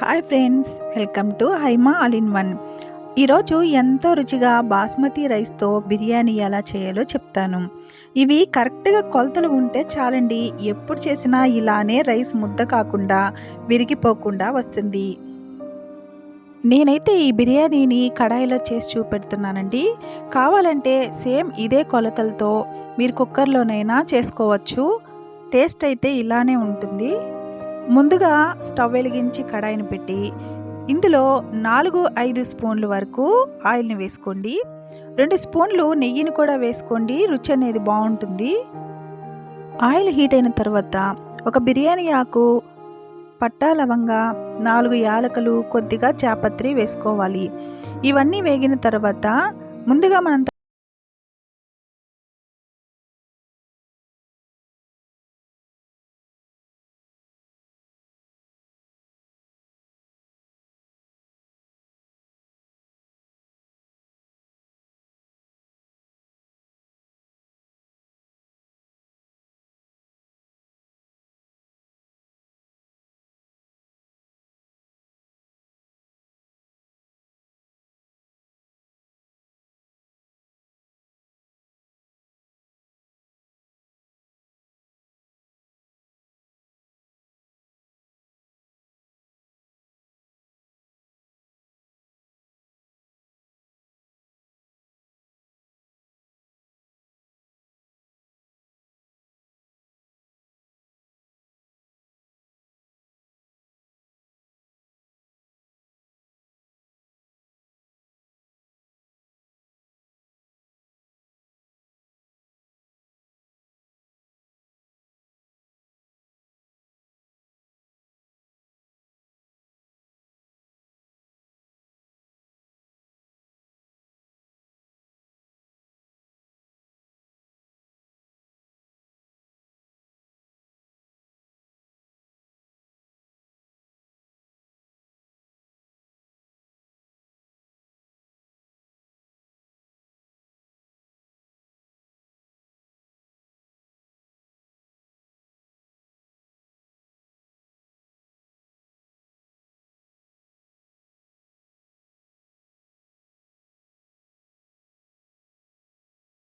Hi friends welcome to Haima all in one ఈరోజు ఎంతో రుచిగా బాస్మతి రైస్తో బిర్యానీ ఎలా చేయాలో చెప్తాను. ఇవి కరెక్ట్గా కొలతలు ఉంటే చాలండి ఎప్పుడు చేసినా ఇలానే రైస్ ముద్ద కాకుండా విరిగిపోకుండా వస్తుంది. నేనైతే ఈ బిర్యానీని కడాయిలో చేసి చూపెడుతున్నానండి. కావాలంటే సేమ్ ఇదే కొలతలతో మీరు కుక్కర్లోనైనా చేసుకోవచ్చు. టేస్ట్ అయితే ఇలానే ఉంటుంది. ముందుగా స్టవ్ వెలిగించి కడాయిని పెట్టి ఇందులో నాలుగు ఐదు స్పూన్ల వరకు ఆయిల్ని వేసుకోండి. రెండు స్పూన్లు నెయ్యిని కూడా వేసుకోండి. రుచి అనేది బాగుంటుంది. ఆయిల్ హీట్ అయిన తర్వాత ఒక బిర్యానీ ఆకు పట్టా లవంగా నాలుగు యాలకులు కొద్దిగా చాపత్రి వేసుకోవాలి. ఇవన్నీ వేగిన తర్వాత ముందుగా మనం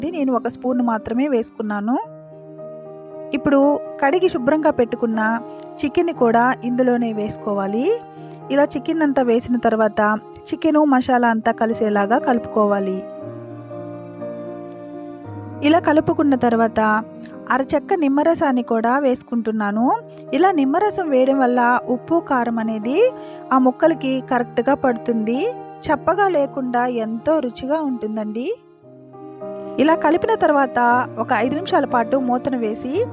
నేను ఒక స్పూన్ మాత్రమే వేసుకున్నాను. ఇప్పుడు కడిగి శుభ్రంగా పెట్టుకున్న చికెన్ని కూడా ఇందులోనే వేసుకోవాలి. ఇలా చికెన్ అంతా వేసిన తర్వాత చికెను మసాలా అంతా కలిసేలాగా కలుపుకోవాలి. ఇలా కలుపుకున్న తర్వాత అరచెక్క నిమ్మరసాన్ని కూడా వేసుకుంటున్నాను. ఇలా నిమ్మరసం వేయడం వల్ల ఉప్పు కారం అనేది ఆ ముక్కలకి కరెక్ట్గా పడుతుంది. చప్పగా లేకుండా ఎంతో రుచిగా ఉంటుందండి. ఇలా కలిపిన తర్వాత ఒక ఐదు నిమిషాల పాటు మూతను వేసి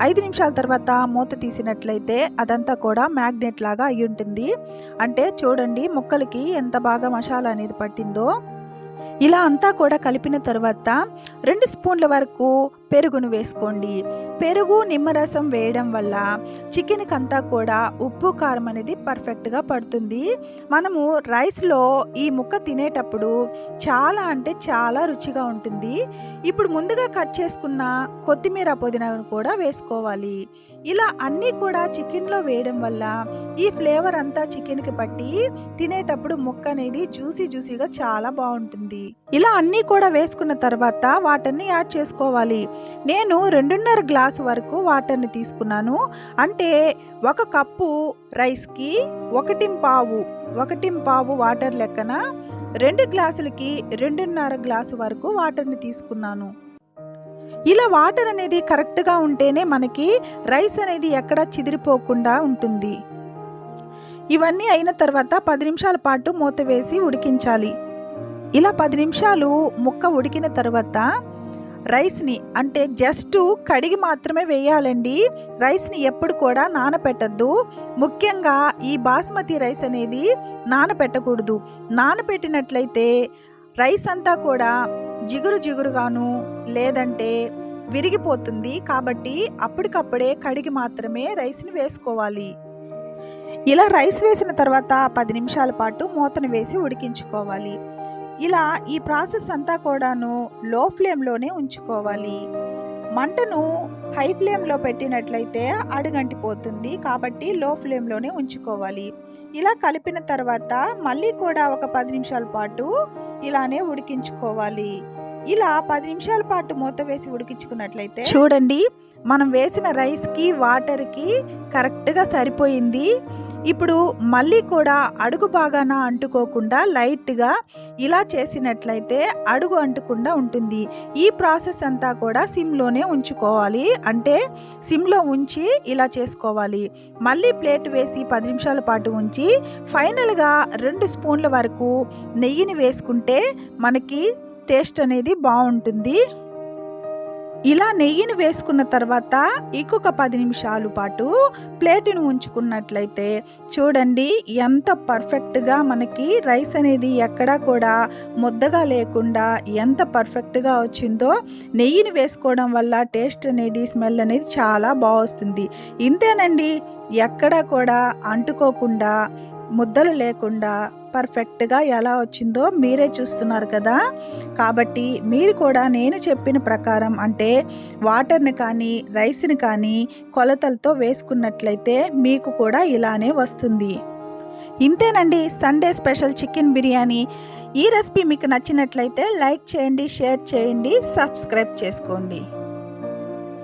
ఐదు నిమిషాల తర్వాత మూత తీసినట్లయితే అదంతా కూడా మ్యాగ్నెట్ లాగా అయి ఉంటుంది. అంటే చూడండి ముక్కలకి ఎంత బాగా మసాలా అనేది పట్టిందో. ఇలా అంతా కూడా కలిపిన తర్వాత రెండు స్పూన్ల వరకు పెరుగును వేసుకోండి. పెరుగు నిమ్మరసం వేయడం వల్ల చికెన్కి అంతా కూడా ఉప్పు కారం అనేది పర్ఫెక్ట్గా పడుతుంది. మనము రైస్లో ఈ ముక్క తినేటప్పుడు చాలా అంటే చాలా రుచిగా ఉంటుంది. ఇప్పుడు ముందుగా కట్ చేసుకున్న కొత్తిమీర పుదీనాను కూడా వేసుకోవాలి. ఇలా అన్నీ కూడా చికెన్లో వేయడం వల్ల ఈ ఫ్లేవర్ అంతా చికెన్కి పట్టి తినేటప్పుడు ముక్క అనేది జ్యూసీ జ్యూసీగా చాలా బాగుంటుంది. ఇలా అన్నీ కూడా వేసుకున్న తర్వాత వాటన్ని యాడ్ చేసుకోవాలి. నేను రెండున్నర గ్లాసు వరకు వాటర్ని తీసుకున్నాను. అంటే ఒక కప్పు రైస్కి ఒకటి పావు ఒకటి పావు వాటర్ లెక్కన రెండు గ్లాసులకి రెండున్నర గ్లాసు వరకు వాటర్ని తీసుకున్నాను. ఇలా వాటర్ అనేది కరెక్ట్గా ఉంటేనే మనకి రైస్ అనేది ఎక్కడ చిదిరిపోకుండా ఉంటుంది. ఇవన్నీ అయిన తర్వాత పది నిమిషాల పాటు మూత వేసి ఉడికించాలి. ఇలా పది నిమిషాలు ముక్క ఉడికిన తర్వాత రైస్ని అంటే జస్ట్ కడిగి మాత్రమే వేయాలండి. రైస్ని ఎప్పుడు కూడా నానపెట్టద్దు. ముఖ్యంగా ఈ బాస్మతి రైస్ అనేది నానపెట్టకూడదు. నానపెట్టినట్లయితే రైస్ అంతా కూడా జిగురు జిగురుగాను లేదంటే విరిగిపోతుంది. కాబట్టి అప్పటికప్పుడే కడిగి మాత్రమే రైస్ని వేసుకోవాలి. ఇలా రైస్ వేసిన తర్వాత పది నిమిషాల పాటు మూతను వేసి ఉడికించుకోవాలి. ఇలా ఈ ప్రాసెస్ అంతా కూడాను లో ఫ్లేమ్లోనే ఉంచుకోవాలి. మంటను హై ఫ్లేమ్లో పెట్టినట్లయితే అడుగంటిపోతుంది కాబట్టి లో ఫ్లేమ్లోనే ఉంచుకోవాలి. ఇలా కలిపిన తర్వాత మళ్ళీ కూడా ఒక పది నిమిషాల పాటు ఇలానే ఉడికించుకోవాలి. ఇలా పది నిమిషాల పాటు మూత వేసి ఉడికించుకున్నట్లయితే చూడండి మనం వేసిన రైస్కి వాటర్కి కరెక్ట్గా సరిపోయింది. ఇప్పుడు మళ్ళీ కూడా అడుగు బాగాన అంటుకోకుండా లైట్గా ఇలా చేసినట్లయితే అడుగు అంటకుండా ఉంటుంది. ఈ ప్రాసెస్ అంతా కూడా సిమ్లోనే ఉంచుకోవాలి. అంటే సిమ్లో ఉంచి ఇలా చేసుకోవాలి. మళ్ళీ ప్లేట్ వేసి పది నిమిషాల పాటు ఉంచి ఫైనల్గా రెండు స్పూన్ల వరకు నెయ్యిని వేసుకుంటే మనకి టేస్ట్ అనేది బాగుంటుంది. ఇలా నెయ్యిని వేసుకున్న తర్వాత ఇంకొక పది నిమిషాలు పాటు ప్లేటును ఉంచుకున్నట్లయితే చూడండి ఎంత పర్ఫెక్ట్గా మనకి రైస్ అనేది ఎక్కడా కూడా ముద్దగా లేకుండా ఎంత పర్ఫెక్ట్గా వచ్చిందో నెయ్యిని వేసుకోవడం వల్ల టేస్ట్ అనేది స్మెల్ అనేది చాలా బాగా వస్తుంది. ఇంతేనండి ఎక్కడా కూడా అంటుకోకుండా ముద్దలు లేకుండా పర్ఫెక్ట్గా ఎలా వచ్చిందో మీరే చూస్తున్నారు కదా. కాబట్టి మీరు కూడా నేను చెప్పిన ప్రకారం అంటే వాటర్ని కానీ రైస్ని కానీ కొలతలతో వేసుకున్నట్లయితే మీకు కూడా ఇలానే వస్తుంది. ఇంతేనండి సండే స్పెషల్ చికెన్ బిర్యానీ. ఈ రెసిపీ మీకు నచ్చినట్లయితే లైక్ చేయండి షేర్ చేయండి సబ్స్క్రైబ్ చేసుకోండి.